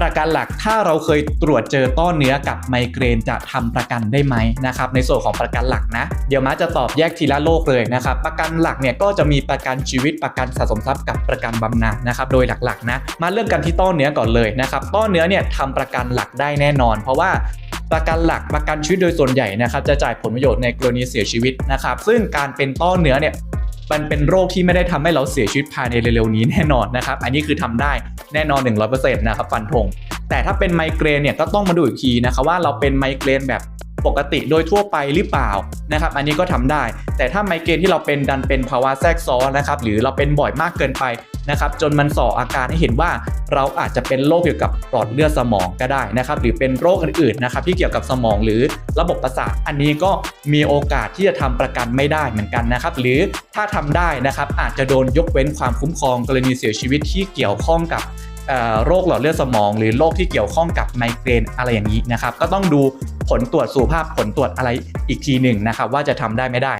ประกันหลักถ้าเราเคยตรวจเจอต้อเนื้อกับไมเกรนจะทำประกันได้ไหมนะครับในส่วนของประกันหลักนะ เดี๋ยวมาจะตอบแยกทีละโลกเลยนะครับประกันหลักเนี่ยก็จะมีประกันชีวิตประกันสะสมทรัพย์กับประกันบำนาญนะครับโดยหลักๆนะมาเริ่มกันที่ต้อเนื้อก่อนเลยนะครับต้อเนื้อเนี่ยทำประกันหลักได้แน่นอน เพราะว่าประกันหลักประกันชีวิตโดยส่วนใหญ่นะครับจะจ่ายผลประโยชน์ในกรณีเสียชีวิตนะครับซึ่งการเป็นต้อเนื้อเนี่ย มันเป็นโรคที่ไม่ได้ทำให้เราเสียชีวิตภายในเร็วๆนี้แน่นอนนะครับ อันนี้คือทำได้แน่นอน 100%นะครับฟันธงแต่ถ้าเป็นไมเกรนเนี่ยก็ต้องมาดูอีกทีนะครับว่าเราเป็นไมเกรนแบบปกติโดยทั่วไปหรือเปล่านะครับ อันนี้ก็ทำได้ แต่ถ้าไมเกรนที่เราเป็นดันเป็นภาวะแทรกซ้อนนะครับหรือเราเป็นบ่อยมากเกินไป นะครับจนมันส่ออาการให้เห็นว่าเราอาจจะเป็นโรคเกี่ยวกับหลอดเลือดสมองก็ได้นะครับหรือเป็นโรคอื่นๆนะครับที่เกี่ยวกับสมองหรือระบบประสาทอันนี้ก็มีโอกาสที่จะทำประกันไม่ได้เหมือนกันนะครับหรือถ้าทำได้นะครับอาจจะโดนยกเว้นความคุ้มครองกรณีเสียชีวิตที่เกี่ยวข้องกับโรคหลอดเลือดสมอง หรือโรคที่เกี่ยวข้องกับไมเกรนอะไรอย่างนี้นะครับก็ต้องดูผลตรวจสุขภาพผลตรวจอะไรอีกทีหนึ่งนะครับว่าจะทำได้ไม่ได้